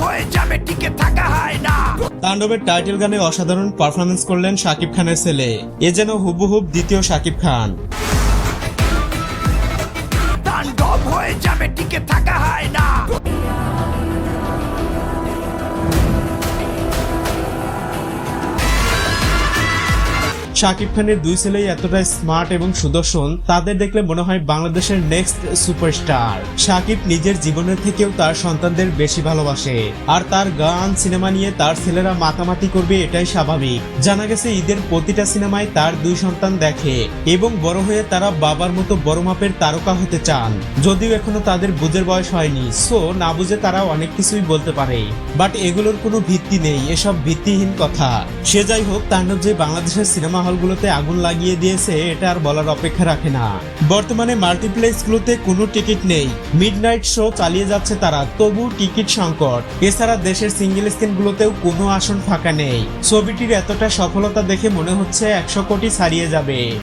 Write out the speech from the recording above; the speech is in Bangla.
হয়ে যাবে, টিকে থাকা হয় না। তাণ্ডবের টাইটেল গানে অসাধারণ পারফরমেন্স করলেন শাকিব খানের ছেলে। এ যেন হুবহুব দ্বিতীয় শাকিব খান। শাকিব খানের দুই ছেলেই এতটাই স্মার্ট এবং সুদর্শন, তাদের দেখলে মনে হয় বাংলাদেশের নেক্সট সুপারস্টার। শাকিব নিজের জীবনের থেকেও তার সন্তানদের বেশি ভালোবাসে, আর তার গান, সিনেমা নিয়ে তার ছেলেরা মাতামাতি করবে এটাই স্বাভাবিক। জানা গেছে ঈদের প্রতিটা সিনেমায় তার দুই সন্তান দেখে, এবং বড় হয়ে তারা বাবার মতো বড় মাপের তারকা হতে চান। যদিও এখনও তাদের বুঝের বয়স হয়নি, সো না বুঝে তারা অনেক কিছুই বলতে পারে। বাট এগুলোর কোনো ভিত্তি নেই, এসব ভিত্তিহীন কথা। সে যাই হোক, তাণ্ডব যে বাংলাদেশের সিনেমা হলগুলোতে আগুন লাগিয়ে দিয়েছে, এটা আর বলার অপেক্ষা রাখে না। বর্তমানে মাল্টিপ্লেক্সগুলোতে কোনো টিকিট নেই। মিডনাইট শো চালিয়ে যাচ্ছে তারা, তবু টিকিট সংকট। এছাড়া দেশের সিঙ্গেল স্ক্রিনগুলোতেও কোনো আসন ফাঁকা নেই। ছবিটির এতটা সফলতা দেখে মনে হচ্ছে একশো কোটি ছাড়িয়ে যাবে।